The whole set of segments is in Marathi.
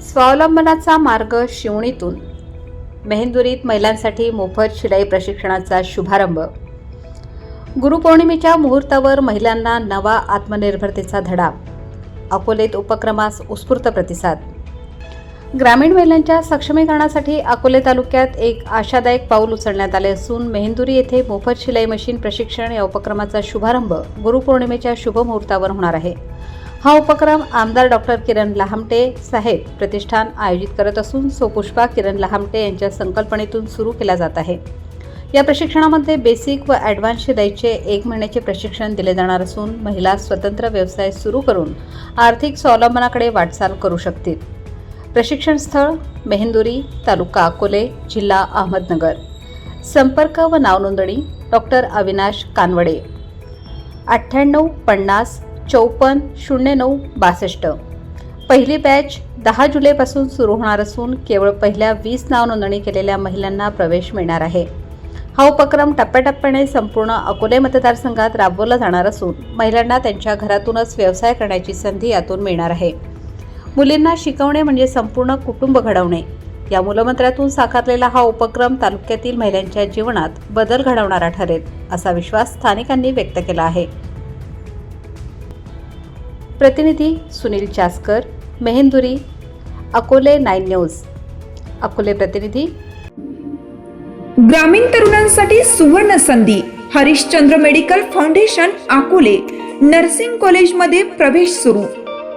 स्वावलंबनाचा मार्ग शिवणीतून. मेहेंदुरीत महिलांसाठी मोफत शिलाई प्रशिक्षणाचा शुभारंभ. गुरुपौर्णिमेच्या मुहूर्तावर महिलांना नवा आत्मनिर्भरतेचा धडा. अकोलेत उपक्रमास उत्स्फूर्त प्रतिसाद. ग्रामीण महिलांच्या सक्षमीकरणासाठी अकोले तालुक्यात एक आशादायक पाऊल उचलण्यात आले असून मेहेंदुरी येथे मोफत शिलाई मशीन प्रशिक्षण या उपक्रमाचा शुभारंभ गुरुपौर्णिमेच्या शुभमुहूर्तावर होणार आहे. हा उपक्रम आमदार डॉक्टर किरण लहामटे साहेब प्रतिष्ठान आयोजित करत असून सोपुष्पा किरण लहामटे यांच्या संकल्पनेतून सुरू केला जात आहे. या प्रशिक्षणामध्ये बेसिक व ॲडव्हान्स शिलाईचे एक महिन्याचे प्रशिक्षण दिले जाणार असून महिला स्वतंत्र व्यवसाय सुरू करून आर्थिक स्वावलंबनाकडे वाटचाल करू शकतील. प्रशिक्षण स्थळ मेहेंदुरी तालुका अकोले जिल्हा अहमदनगर. संपर्क व नावनोंदणी डॉक्टर अविनाश कानवडे. अठ्ठ्याण्णव पन्नास चौपन्न शून्य नऊ बासष्ट. पहिली बॅच दहा जुलैपासून सुरू होणार असून केवळ पहिल्या वीस नावनोंदणी केलेल्या महिलांना प्रवेश मिळणार आहे. हा उपक्रम टप्प्याटप्प्याने संपूर्ण अकोले मतदारसंघात राबवला जाणार असून महिलांना त्यांच्या घरातूनच व्यवसाय करण्याची संधी यातून मिळणार आहे. मुलींना शिकवणे म्हणजे संपूर्ण कुटुंब घडवणे. या मूलमंत्रातून साकारलेला हा उपक्रम तालुक्यातील महिलांच्या जीवनात बदल घडवणारा ठरेल असा विश्वास स्थानिकांनी व्यक्त केला आहे. प्रतिनिधी सुनील चासकर मेहेंदुरी अकोले नाईन न्यूज. अकोले प्रतिनिधी. ग्रामीण तरुणांसाठी सुवर्ण संधी Harishchandra medical foundation Akole nursing कॉलेजमध्ये प्रवेश सुरू.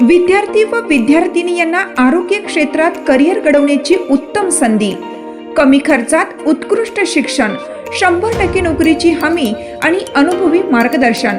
विद्यार्थी व विद्यार्थिनी यांना आरोग्य क्षेत्रात करिअर घडवण्याची उत्तम संधी. कमी खर्चात उत्कृष्ट शिक्षण शंभर टक्के नोकरीची हमी आणि अनुभवी मार्गदर्शन.